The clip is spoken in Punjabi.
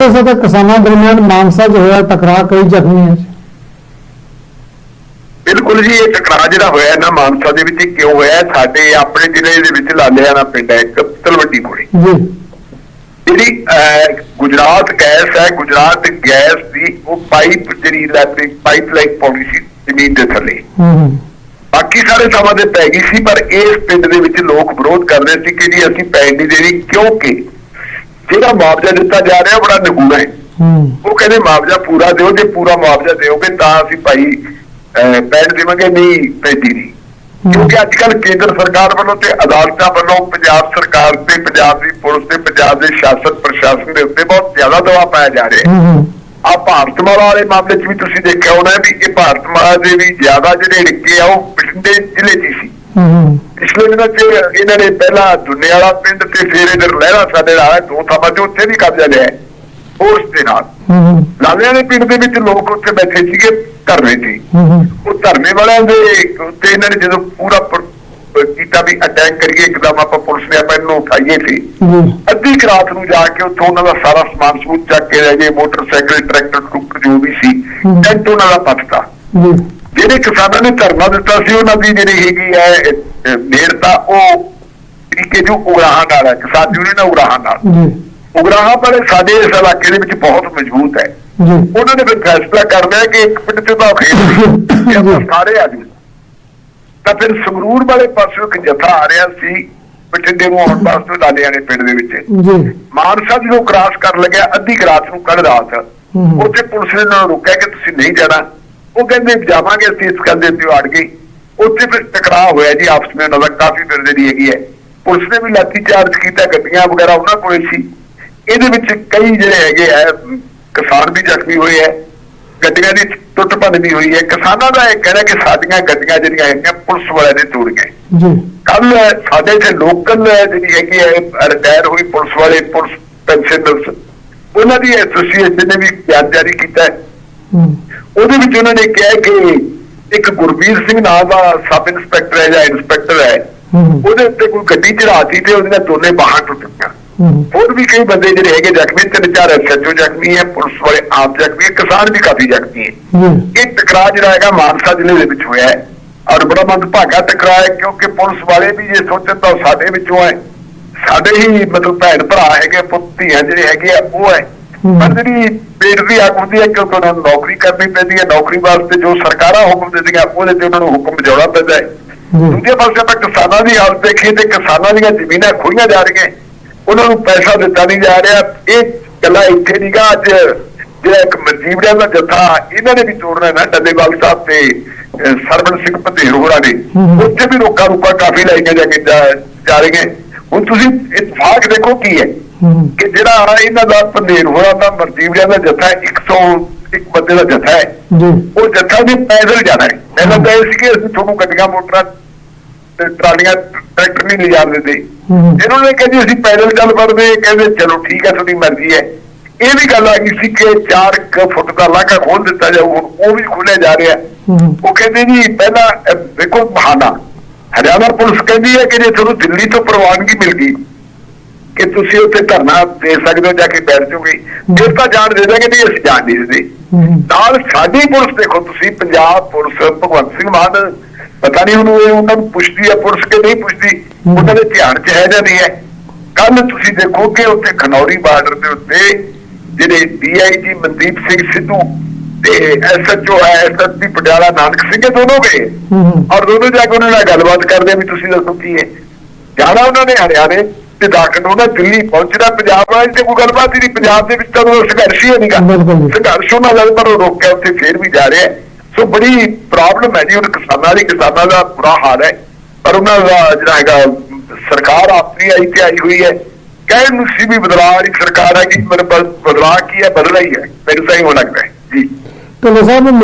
ਇਸੇ ਤੇ ਕਿਸਾਨਾਂ ਦਰਮਿਆਨ ਮਾਨਸਾ 'ਚ ਹੋਇਆ ਟਕਰਾਅ ਕਈ ਜ਼ਖਮੀ ਹੈ ਬਿਲਕੁਲ ਜੀ ਇਹ ਟਕਰਾਅ ਜਿਹੜਾ ਹੋਇਆ ਨਾ ਮਾਨਸਾ ਦੇ ਵਿੱਚ ਕਿਉਂ ਹੋਇਆ? ਸਾਡੇ ਆਪਣੇ ਜ਼ਿਲ੍ਹੇ ਦੇ ਵਿੱਚ ਲਾਲਿਆਣਾ ਪਿੰਡ ਹੈ ਇੱਕ ਤਲਵੱਡੀ ਕੋਲੇ ਜੀ। ਜਿਹੜੀ ਗੁਜਰਾਤ ਗੈਸ ਹੈ ਗੁਜਰਾਤ ਗੈਸ ਦੀ ਉਹ ਪਾਈਪ ਜਿਹੜੀ ਇਲੈਕਟ੍ਰਿਕ ਪਾਈਪਲਾਈਨ ਪਾਲਿਸੀ ਜ਼ਮੀਨ ਦੇ ਥੱਲੇ। ਹੂੰ ਹੂੰ। ਬਾਕੀ ਸਾਰੇ ਥਾਵਾਂ ਤੇ ਪੈ ਗਈ ਸੀ ਪਰ ਇਸ ਪਿੰਡ ਦੇ ਵਿੱਚ ਲੋਕ ਵਿਰੋਧ ਕਰ ਰਹੇ ਸੀ ਕਿ ਜੀ ਅਸੀਂ ਪੈਣ ਨਹੀਂ ਦੇਣੀ ਕਿਉਂਕਿ ਜਿਹੜਾ ਮੁਆਵਜ਼ਾ ਦਿੱਤਾ ਜਾ ਰਿਹਾ ਬੜਾ ਨਗੂਰਾ ਹੈ। ਉਹ ਕਹਿੰਦੇ ਮੁਆਵਜ਼ਾ ਪੂਰਾ ਦਿਓ ਜੇ ਪੂਰਾ ਮੁਆਵਜ਼ਾ ਦਿਓਗੇ ਤਾਂ ਅਸੀਂ ਭਾਈ ਪੈਣ ਦੇਵਾਂਗੇ ਨਹੀਂ ਪੈਂਦੀ ਨਹੀਂ। ਕਿਉਂਕਿ ਅੱਜ ਕੱਲ ਕੇਂਦਰ ਸਰਕਾਰ ਵੱਲੋਂ ਤੇ ਅਦਾਲਤਾਂ ਵੱਲੋਂ ਪੰਜਾਬ ਸਰਕਾਰ ਤੇ ਪੰਜਾਬ ਦੀ ਪੁਲਿਸ ਤੇ ਪੰਜਾਬ ਦੇ ਸ਼ਾਸਨ ਪ੍ਰਸ਼ਾਸਨ ਦੇ ਉੱਤੇ ਬਹੁਤ ਜ਼ਿਆਦਾ ਦਬਾਅ ਪਾਇਆ ਜਾ ਰਿਹਾ ਹੈ। ਆ ਭਾਰਤਮਾਲਾ ਵਾਲੇ ਮਾਮਲੇ 'ਚ ਵੀ ਤੁਸੀਂ ਦੇਖਿਆ ਹੋਣਾ ਵੀ ਇਹ ਭਾਰਤਮਾਲਾ ਦੇ ਵੀ ਜ਼ਿਆਦਾ ਜਿਹੜੇ ਹਿੱਕੇ ਆ ਉਹ ਬਠਿੰਡੇ ਜ਼ਿਲ੍ਹੇ 'ਚ ਸੀ। ਪਿਛਲੇ ਦਿਨਾਂ 'ਚ ਇਹਨਾਂ ਨੇ ਪਹਿਲਾਂ ਦੁੰਨੇ ਵਾਲਾ ਪਿੰਡ ਤੇ ਫਿਰ ਇਧਰ ਲਹਿਰਾ ਸਾਡੇ ਨਾਲ ਦੋ ਥਾਵਾਂ ਤੇ ਉੱਥੇ ਵੀ ਕਬਜ਼ਾ ਲਿਆ। ਉਸ ਦੇ ਨਾਲ। ਲਾਲਿਆਂ ਦੇ ਪਿੰਡ ਦੇ ਵਿੱਚ ਲੋਕ ਉੱਥੇ ਬੈਠੇ ਸੀਗੇ ਧਰਨੇ 'ਤੇ। ਉਹ ਧਰਨੇ ਵਾਲਿਆਂ ਦੇ ਉੱਤੇ ਇਹਨਾਂ ਨੇ ਜਦੋਂ ਪੂਰਾ ਕੀਤਾ ਵੀ ਅਟੈਕ ਕਰੀਏ ਇੱਕਦਮ ਆਪਾਂ ਪੁਲਿਸ ਨੇ ਆਪਾਂ ਇਹਨੂੰ ਉਠਾਈਏ ਸੀ। ਅੱਧੀ ਰਾਤ ਨੂੰ ਜਾ ਕੇ ਉੱਥੋਂ ਉਹਨਾਂ ਦਾ ਸਾਰਾ ਸਮਾਨ ਸਮੂਨ ਚੱਕ ਕੇ ਲੈ ਗਏ ਮੋਟਰਸਾਈਕਲ ਟਰੈਕਟਰ ਟਰੂਕਰ ਜੋ ਵੀ ਸੀ। ਟੈਂਟ ਉਹਨਾਂ ਦਾ ਪੱਟਤਾ ਜਿਹੜੇ ਕਿਸਾਨਾਂ ਨੇ ਧਰਨਾ ਦਿੱਤਾ ਸੀ ਉਹਨਾਂ ਦੀ ਜਿਹੜੀ ਹੈਗੀ ਹੈ ਨੇੜਤਾ ਉਹ ਤਰੀਕੇ ਜੋ ਉਗਰਾਹਾਂ ਨਾਲ ਹੈ ਕਿਸਾਨ ਯੂਨੀਅਨ ਉਗਰਾਹਾਂ ਨਾਲ। ਉਗਰਾਹਾਂ ਵਾਲੇ ਸਾਡੇ ਇਸ ਇਲਾਕੇ ਦੇ ਵਿੱਚ ਬਹੁਤ ਮਜ਼ਬੂਤ ਹੈ। ਉਹਨਾਂ ਨੇ ਫਿਰ ਫੈਸਲਾ ਕਰ ਲਿਆ ਕਿ ਇੱਕ ਪਿੰਡ ਤੇ ਤਾਂ ਖੇਡ ਸਾਰੇ ਆ ਜੀ ਤਾਂ ਫਿਰ ਸੰਗਰੂਰ ਵਾਲੇ ਪਾਸੋਂ ਇੱਕ ਜਥਾ ਆ ਰਿਹਾ ਸੀ ਬਠਿੰਡੇ ਨੂੰ ਆਉਣ ਵਾਸਤੇ ਲਾਲਿਆਂ ਨੇ ਪਿੰਡ ਦੇ ਵਿੱਚ। ਜੀ। ਮਾਨਸਾ ਜਦੋਂ ਕ੍ਰਾਸ ਕਰਨ ਲੱਗਿਆ ਅੱਧੀ ਰਾਤ ਨੂੰ ਕੱਲ ਰਾਤ। ਉੱਥੇ ਪੁਲਿਸ ਨੇ ਉਹਨਾਂ ਨੂੰ ਰੋਕਿਆ ਕਿ ਤੁਸੀਂ ਨਹੀਂ ਜਾਣਾ। ਉਹ ਕਹਿੰਦੇ ਜਾਵਾਂਗੇ ਅਸੀਂ ਇਸ ਗੱਲ ਦੇ ਉੱਤੇ ਅੜ ਗਏ ਉੱਥੇ ਫਿਰ ਟਕਰਾਅ ਹੋਇਆ ਜੀ ਆਪਸ ਵਿੱਚ ਉਹਨਾਂ ਦਾ ਕਾਫੀ ਫਿਰ ਜਿਹੜੀ ਹੈਗੀ ਹੈ। ਪੁਲਿਸ ਨੇ ਵੀ ਲਾਠੀ ਚਾਰਜ ਕੀਤਾ ਗੱਡੀਆਂ ਵਗੈਰਾ ਉਹਨਾਂ ਕੋਲੇ ਸੀ। ਇਹਦੇ ਵਿੱਚ ਕਈ ਜਿਹੜੇ ਹੈਗੇ ਆ ਕਿਸਾਨ ਵੀ ਜ਼ਖਮੀ ਹੋਏ ਆ ਗੱਡੀਆਂ ਦੀ ਟੁੱਟ ਭੰਨ ਵੀ ਹੋਈ ਹੈ। ਕਿਸਾਨਾਂ ਦਾ ਇਹ ਕਹਿਣਾ ਕਿ ਸਾਡੀਆਂ ਗੱਡੀਆਂ ਜਿਹੜੀਆਂ ਹੈਗੀਆਂ ਪੁਲਿਸ ਵਾਲਿਆਂ ਨੇ ਤੋੜ ਗਏ। ਜੀ। ਕੱਲ ਸਾਡੇ ਇੱਥੇ ਲੋਕਲ ਜਿਹੜੀ ਹੈਗੀ ਹੈ ਰਿਟਾਇਰ ਹੋਈ ਪੁਲਿਸ ਵਾਲੇ ਪੁਲਿਸ ਪੈਨਸ਼ਨਰਸ ਉਹਨਾਂ ਦੀ ਐਸੋਸੀਏਸ਼ਨ ਨੇ ਵੀ ਬਿਆਨ ਜਾਰੀ ਕੀਤਾ ਹੂੰ। ਉਹਦੇ ਵਿੱਚ ਉਹਨਾਂ ਨੇ ਕਿਹਾ ਕਿ ਇੱਕ ਗੁਰਬੀਰ ਸਿੰਘ ਨਾਮ ਦਾ ਸਬ ਇੰਸਪੈਕਟਰ ਹੈ ਜਾਂ ਇੰਸਪੈਕਟਰ ਹੈ ਹੂੰ ਉਹਦੇ ਉੱਤੇ ਕੋਈ ਗੱਡੀ ਚੜਾਤੀ ਤੇ ਉਹਦੀਆਂ ਦੋਨੇ ਬਾਹਾਂ ਟੁੱਟ ਗਈਆਂ। ਹੂੰ ਹੋਰ ਵੀ ਕਈ ਬੰਦੇ ਜਿਹੜੇ ਹੈਗੇ ਜ਼ਖਮੀ ਤਿੰਨ ਚਾਰ ਐਸਐਚਓ ਜ਼ਖਮੀ ਹੈ ਪੁਲਿਸ ਵਾਲੇ ਆਪ ਜ਼ਖਮੀ ਹੈ ਕਿਸਾਨ ਵੀ ਕਾਫੀ ਜ਼ਖਮੀ ਹੈ। ਇਹ ਟਕਰਾਅ ਜਿਹੜਾ ਹੈਗਾ ਮਾਨਸਾ ਜ਼ਿਲ੍ਹੇ ਦੇ ਵਿੱਚ ਹੋਇਆ ਹੈ ਔਰ ਬੜਾ ਮੰਦਭਾਗਾ ਟਕਰਾਅ ਹੈ ਕਿਉਂਕਿ ਪੁਲਿਸ ਵਾਲੇ ਵੀ ਜੇ ਸੋਚਣ ਤਾਂ ਸਾਡੇ ਵਿੱਚੋਂ ਹੈ। ਸਾਡੇ ਹੀ ਮਤਲਬ ਭੈਣ ਭਰਾ ਹੈਗੇ ਪੁੱਤ ਧੀਆਂ ਜਿਹੜੇ ਹੈਗੇ ਆ ਉਹ ਹੈ। ਪਰ ਜਿਹੜੀ ਪੇਟ ਦੀ ਅੱਗ ਹੁੰਦੀ ਹੈ ਕਿਉਂਕਿ ਉਹਨਾਂ ਨੂੰ ਨੌਕਰੀ ਕਰਨੀ ਪੈਂਦੀ ਹੈ ਨੌਕਰੀ ਵਾਸਤੇ ਜੋ ਸਰਕਾਰਾਂ ਹੁਕਮ ਦਿੰਦੀਆਂ ਉਹਦੇ ਤੇ ਉਹਨਾਂ ਨੂੰ ਹੁਕਮ ਵਜਾਉਣਾ ਪੈਂਦਾ ਹੈ। ਦੂਜੇ ਪਾਸੇ ਆਪਾਂ ਕਿਸਾਨਾਂ ਦੀ ਹਾਲਤ ਦੇਖੀਏ ਤੇ ਕਿਸਾਨਾਂ ਦੀਆਂ ਜ਼ਮੀਨਾਂ ਖੋਈਆਂ ਜਾ ਰਹੀਆਂ। ਉਹਨਾਂ ਨੂੰ ਪੈਸਾ ਦਿੱਤਾ ਨਹੀਂ ਜਾ ਰਿਹਾ। ਇਹ ਗੱਲਾਂ ਇੱਥੇ ਨਹੀਂਗਾ ਅੱਜ ਜਿਹੜਾ ਇੱਕ ਮਨਜੀਵੜਿਆਂ ਦਾ ਜੱਥਾ ਇਹਨਾਂ ਨੇ ਵੀ ਤੋੜਨਾ ਨਾ ਡੱਲੇਵਾਲ ਸਾਹਿਬ ਤੇ ਸਰਵਣ ਸਿੰਘ ਪਤੇਰ ਹੋਰਾਂ ਨੇ। ਹਮ। ਉੱਥੇ ਵੀ ਰੋਕਾ ਰੋਕਾ ਕਾਫੀ ਲੈ ਕੇ ਜਾ ਕੇ ਜਾ- ਜਾ ਰਹੇ ਨੇ ਹੁਣ ਤੁਸੀਂ ਇਤਫਾਕ ਦੇਖੋ ਕੀ ਹੂੰ। ਕਿ ਜਿਹੜਾ ਇਹਨਾਂ ਦਾ ਪੰਦੇਰ ਹੋਰਾਂ ਦਾ ਮਨਜੀਵੜਿਆਂ ਦਾ ਜੱਥਾ 100 ਇੱਕ ਬੰਦੇ ਦਾ ਜੱਥਾ ਹੈ। ਉਹ ਜੱਥਾ ਵੀ ਪੈਦਲ ਜਾਣਾ ਹੈ। ਪਹਿਲਾਂ ਤਾਂ ਇਹ ਸੀ ਕਿ ਅਸੀਂ ਤੁਹਾਨੂੰ ਗੱਡੀਆਂ ਮੋਟਰਾਂ ਤੇ ਟਰਾਲੀਆਂ ਟਰੈਕਟਰ ਨਹੀਂ ਲਿਜਾਣ ਦਿੰਦੇ। ਇਹਨਾਂ ਨੇ ਕਹਿੰਦੇ ਅਸੀਂ ਪੈਦਲ ਚੱਲ ਪੜਦੇ ਕਹਿੰਦੇ ਚਲੋ ਠੀਕ ਹੈ ਤੁਹਾਡੀ ਮਰਜ਼ੀ ਹੈ। ਇਹ ਵੀ ਗੱਲ ਆ ਗਈ ਸੀ ਕਿ 4 ਫੁੱਟ ਦਾ ਲਾਗਾ ਖੋਲ ਦਿੱਤਾ ਜਾਊ ਹੁਣ ਉਹ ਵੀ ਖੋਲਿਆ ਜਾ ਰਿਹਾ ਉਹ ਕਹਿੰਦੇ ਜੀ ਪਹਿਲਾਂ ਦੇਖੋ ਬਹਾਨਾ। ਹਰਿਆਣਾ ਪੁਲਿਸ ਕਹਿੰਦੀ ਹੈ ਕਿ ਜੇ ਤੁਹਾਨੂੰ ਦਿੱਲੀ ਤੋਂ ਪ੍ਰਵਾਨਗੀ ਮਿਲ ਗਈ ਕਿ ਤੁਸੀਂ ਉੱਥੇ ਧਰਨਾ ਦੇ ਸਕਦੇ ਹੋ ਜਾ ਕੇ ਬੈਠ ਜਾਓਗੇ ਫਿਰ ਤਾਂ ਜਾਣ ਦੇ ਦਾਂਗੇ ਨਹੀਂ ਅਸੀਂ ਜਾਣ ਨਹੀਂ ਦਿੰਦੇ। ਨਾਲ ਸਾਡੀ ਪੁਲਿਸ ਦੇਖੋ ਤੁਸੀਂ ਪੰਜਾਬ ਪੁਲਿਸ ਭਗਵੰਤ ਸਿੰਘ ਮਾਨ ਪਤਾ ਨਹੀਂ ਉਹਨੂੰ ਉਹਨਾਂ ਨੂੰ ਪੁੱਛਦੀ ਹੈ ਪੁਲਿਸ ਕਿ ਨਹੀਂ ਪੁੱਛਦੀ ਉਹਨਾਂ ਦੇ ਧਿਆਨ 'ਚ ਹੈ ਜਾਂ ਨਹੀਂ ਹੈ। ਕੱਲ ਤੁਸੀਂ ਦੇਖੋ ਕਿ ਉੱਥੇ ਖਨੌਰੀ ਬਾਰਡਰ ਦੇ ਉੱਤੇ ਜਿਹੜੇ ਡੀਆਈਜੀ ਮਨਦੀਪ ਸਿੰਘ ਸਿੱਧੂ ਤੇ ਐਸਐਚਓ ਹੈ ਐਸਐਸਪੀ ਪਟਿਆਲਾ ਨਾਨਕ ਸਿੰਘ ਇਹ ਦੋਨੋਂ ਗਏ। ਔਰ ਦੋਨੋਂ ਜਾ ਕੇ ਉਹਨਾਂ ਨਾਲ ਗੱਲਬਾਤ ਕਰਦੇ ਆ ਵੀ ਤੁਸੀਂ ਦੱਸੋ ਕੀ ਹੈ। ਜਾਣਾ ਉਹਨਾਂ ਨੇ ਹਰਿਆਣੇ। ਤੇ ਦਾਖਲ ਉਹਨਾਂ ਦਿੱਲੀ ਪਹੁੰਚਣਾ ਪੰਜਾਬ ਵਾਲੇ ਤੇ ਕੋਈ ਗੱਲਬਾਤ ਹੀ ਨਹੀਂ ਪੰਜਾਬ ਦੇ ਵਿੱਚ ਤਾਂ ਉਹ ਸੰਘਰਸ਼ ਹੀ ਨਹੀਂਗਾ। ਸੰਘਰਸ਼ ਉਹਨਾਂ ਦਾ ਪਰ ਉਹ ਰੋਕਿਆ ਉੱਥੇ ਫੇਰ ਵੀ ਜਾ ਰਿਹਾ। ਸੋ ਬੜੀ ਪ੍ਰੋਬਲਮ ਹੈ ਜੀ ਉਹ ਕਿਸਾਨਾਂ ਦੀ ਕਿਸਾਨਾਂ ਦਾ ਬੁਰਾ ਹਾਲ ਹੈ। ਪਰ ਉਹਨਾਂ ਦਾ ਜਿਹੜਾ ਹੈਗਾ ਸਰਕਾਰ ਆਪਣੀ ਆਈ ਤੇ ਆਈ ਹੋਈ ਹੈ। ਕਹਿਣ ਨੂੰ ਸੀ ਵੀ ਬਦਲਾਅ ਵਾਲੀ ਸਰਕਾਰ ਹੈ ਕਿ ਪਰ ਬਦਲਾਅ ਕੀ ਹੈ ਬਦਲਾ ਹੀ ਹੈ। ਮੈਨੂੰ ਤਾਂ ਹੀ ਹੋ ਲੱਗਦਾ ਜੀ। ਤੇ ਸਾਹਿਬ